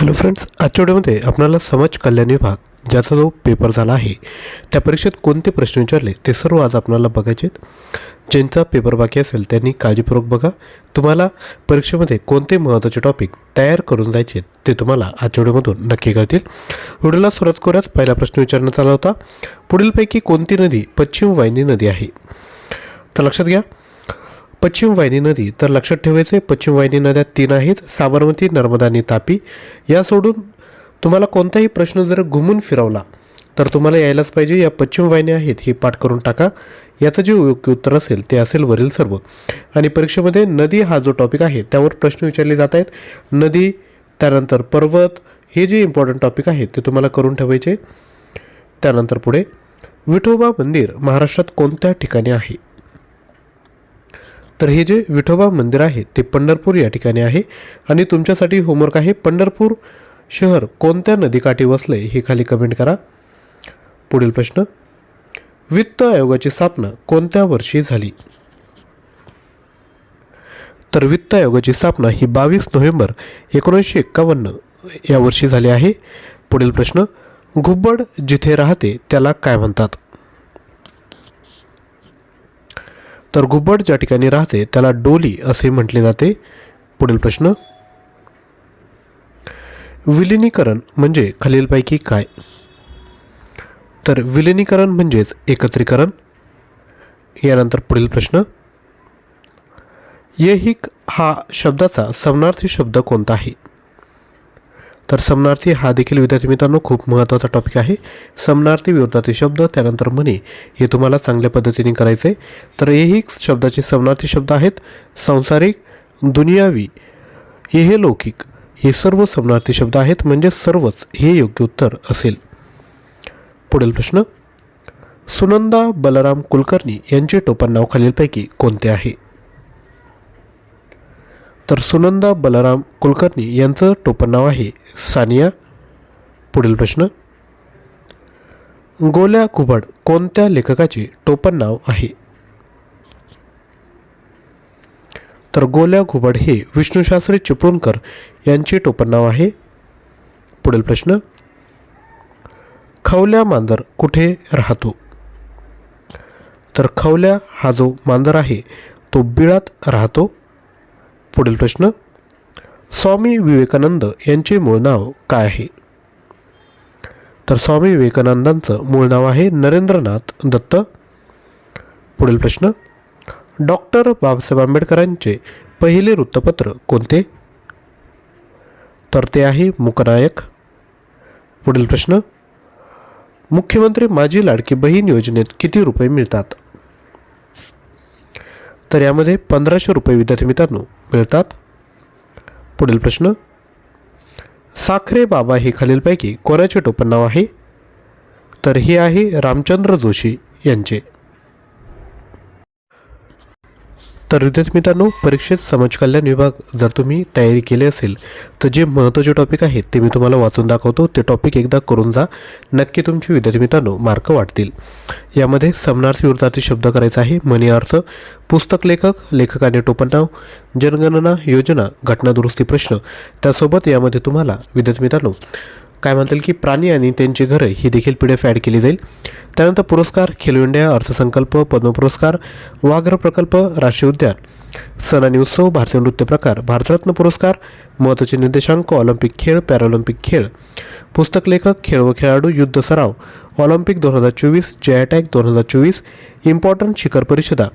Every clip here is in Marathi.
हॅलो फ्रेंड्स आजच्या व्हिडिओमध्ये आपल्याला समाज कल्याण विभाग ज्याचा जो पेपर झाला आहे त्या परीक्षेत कोणते प्रश्न विचारले ते सर्व आज आपल्याला बघायचे आहेत. ज्यांचा पेपर बाकी असेल त्यांनी काळजीपूर्वक बघा. तुम्हाला परीक्षेमध्ये कोणते महत्त्वाचे टॉपिक तयार करून जायचे ते तुम्हाला आजच्या व्हिडिओमधून नक्की कळतील. व्हिडिओला सुरुवात करूयात. पहिला प्रश्न विचारण्यात आला होता पुढीलपैकी कोणती नदी पश्चिम वाहिनी नदी आहे? तर लक्षात घ्या. पश्चिम वाहिनी नदी तर लक्षात ठेवायचे पश्चिम वाहिनी नद्या तीन आहेत साबरमती नर्मदा आणि तापी. या सोडून तुम्हाला कोणताही प्रश्न जर घुमून फिरवला तर तुम्हाला यायलाच पाहिजे या पश्चिम वाहिन्या आहेत ही पाठ करून टाका. याचं जे योग्य उत्तर असेल ते असेल वरील सर्व. आणि परीक्षेमध्ये नदी हा जो टॉपिक आहे त्यावर प्रश्न विचारले जात आहेत. नदी त्यानंतर पर्वत हे जे इम्पॉर्टंट टॉपिक आहेत ते तुम्हाला करून ठेवायचे. त्यानंतर पुढे विठोबा मंदिर महाराष्ट्रात कोणत्या ठिकाणी आहे? तर हे जे विठोबा मंदिर आहे ते पंढरपूर या ठिकाणी आहे. आणि तुमच्यासाठी होमवर्क आहे पंढरपूर शहर कोणत्या नदीकाठी वसले हे खाली कमेंट करा. पुढील प्रश्न वित्त आयोगाची स्थापना कोणत्या वर्षी झाली? तर वित्त आयोगाची स्थापना ही बावीस नोव्हेंबर एकोणीसशे एक्कावन्न या वर्षी झाली आहे. पुढील प्रश्न घुबड जिथे राहते त्याला काय म्हणतात? तर घुबड ज्या ठिकाणी राहते त्याला डोली असे म्हटले जाते. पुढील प्रश्न. विलिनीकरण म्हणजे खालीलपैकी काय? तर विलिनीकरण म्हणजेच एकत्रीकरण. यानंतर पुढील प्रश्न. येहिक हा शब्दाचा समनार्थी शब्द कोणता आहे? तर समनार्थी हा देखील विद्यार्थी मित्रांनो खूप महत्त्वाचा टॉपिक आहे. समनार्थी विरोधार्थी शब्द त्यानंतर म्हणे हे तुम्हाला चांगल्या पद्धतीने करायचे आहे. तर हेही शब्दाचे समनार्थी शब्द आहेत. सांसारिक दुनियावी हे लौकिक हे सर्व समनार्थी शब्द आहेत. म्हणजे सर्वच हे योग्य उत्तर असेल. पुढील प्रश्न. सुनंदा बलराम कुलकर्णी यांचे टोपण नाव खालीलपैकी कोणते आहे? तर सुनंदा बलराम कुलकर्णी यांचं टोपण नाव आहे. सानिया पुढील प्रश्न. गोल्या कुबड कोणत्या लेखकाचे टोपण नाव आहे? तर गोल्या घुबड हे विष्णुशास्त्री चिपळूणकर यांचे टोपण नाव आहे. पुढील प्रश्न. खवल्या मांजर कुठे राहतो? तर खवल्या हा जो मांजर आहे तो बिळात राहतो. पुढील प्रश्न. स्वामी विवेकानंद यांचे मूळ नाव काय आहे? तर स्वामी विवेकानंदांचं मूळ नाव आहे नरेंद्रनाथ दत्त. पुढील प्रश्न. डॉक्टर बाबासाहेब आंबेडकरांचे पहिले वृत्तपत्र कोणते? तर ते आहे मुकनायक पुढील प्रश्न. मुख्यमंत्री माझी लाडकी बहीण योजनेत किती रुपये मिळतात? तर यामध्ये पंधराशे रुपये विद्यार्थी मित्रांनो मिळतात. पुढील प्रश्न. साखरे बाबा हे खालीलपैकी कोणाचे टोपण नाव आहे. तर हे आहे रामचंद्र जोशी यांचे. तर विद्यार्थी मित्रांनो परीक्षेत समाज कल्याण विभाग जर तुम्ही तयारी केली असेल तर जे महत्त्वाचे टॉपिक आहेत ते मी तुम्हाला वाचून दाखवतो. ते टॉपिक एकदा करून जा. नक्की तुमचे विद्यार्थी मित्रांनो मार्क वाढतील. यामध्ये समनार्थी विरुद्धार्थी शब्द करायचा आहे. मनी अर्थ पुस्तक लेखक लेखकाने टोपणनाव जनगणना योजना घटना दुरुस्ती प्रश्न. त्यासोबत यामध्ये तुम्हाला विद्यार्थी मित्रांनो काय म्हणता येईल की प्राणी आणि त्यांची घरं ही देखील पी डी एफ ॲड केली जाईल. त्यानंतर पुरस्कार खेलो इंडिया अर्थसंकल्प पद्म पुरस्कार वाघ्र प्रकल्प राष्ट्रीय उद्यान. सण आणि उत्सव भारतीय नृत्य प्रकार भारतरत्न पुरस्कार महत्त्वाचे निर्देशांक ऑलिम्पिक खेळ पॅरालिम्पिक खेळ. पुस्तक लेखक खेळ व खेळाडू युद्ध सराव ऑलिम्पिक दोन हजार चोवीस जे अटॅक दोन हजार चोवीस इम्पॉर्टंट शिखर परिषदा.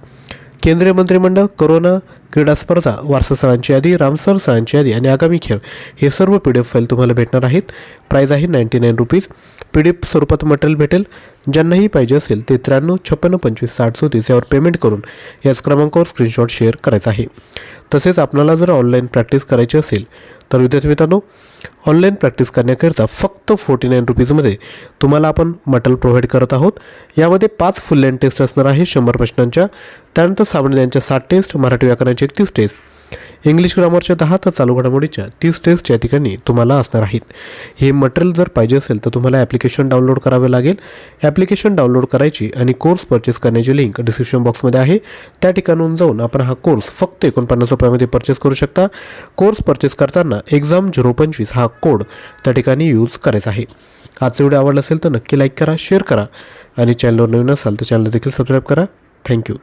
केंद्रीय मंत्रिमंडळ कोरोना क्रीडा स्पर्धा वारसास्थळांची यादी रामसर सणांची यादी आणि आगामी खेळ हे सर्व पी डी एफ फाईल तुम्हाला भेटणार आहेत. प्राईज आहे ninety nine rupees P D F स्वरूपात मटेरियल भेटेल ज्यांनाही पाहिजे असेल ते त्र्याण्णव छप्पन्न पंचवीस साठ सदतीस यावर पेमेंट करून याच क्रमांकावर स्क्रीनशॉट शेअर करायचा आहे. तसेच आपल्याला जर ऑनलाईन प्रॅक्टिस करायची असेल तर विद्यार्थी मित्रांनो ऑनलाईन प्रॅक्टिस करण्याकरिता फक्त फोर्टी नाईन रुपीजमध्ये तुम्हाला आपण मटेरियल प्रोव्हाइड करत आहोत. यामध्ये पाच फुल लँड टेस्ट असणार आहे शंभर प्रश्नांच्या. त्यानंतर सामान्य यांच्या सात टेस्ट मराठी व्याकरणाची एकतीस टेस्ट इंग्लिश ग्रामरच्या दहा तर चालू घडामोडीच्या तीस टेस्ट या ठिकाणी तुम्हाला असणार आहेत. हे मटेरियल जर पाहिजे असेल तर तुम्हाला ॲप्लिकेशन डाउनलोड करावे लागेल. ॲप्लिकेशन डाउनलोड करायची आणि कोर्स परचेस करण्याची लिंक डिस्क्रिप्शन बॉक्समध्ये आहे. त्या ठिकाणून जाऊन आपण हा कोर्स फक्त एकोणपन्नास रुपयामध्ये परचेस करू शकता. कोर्स परचेस करताना एक्झाम झिरो पंचवीस हा कोड त्या ठिकाणी यूज करायचा आहे. आजचा व्हिडिओ आवडला असेल तर नक्की लाईक करा शेअर करा आणि चॅनलवर नवीन असाल तर चॅनल देखील सबस्क्राईब करा. थँक्यू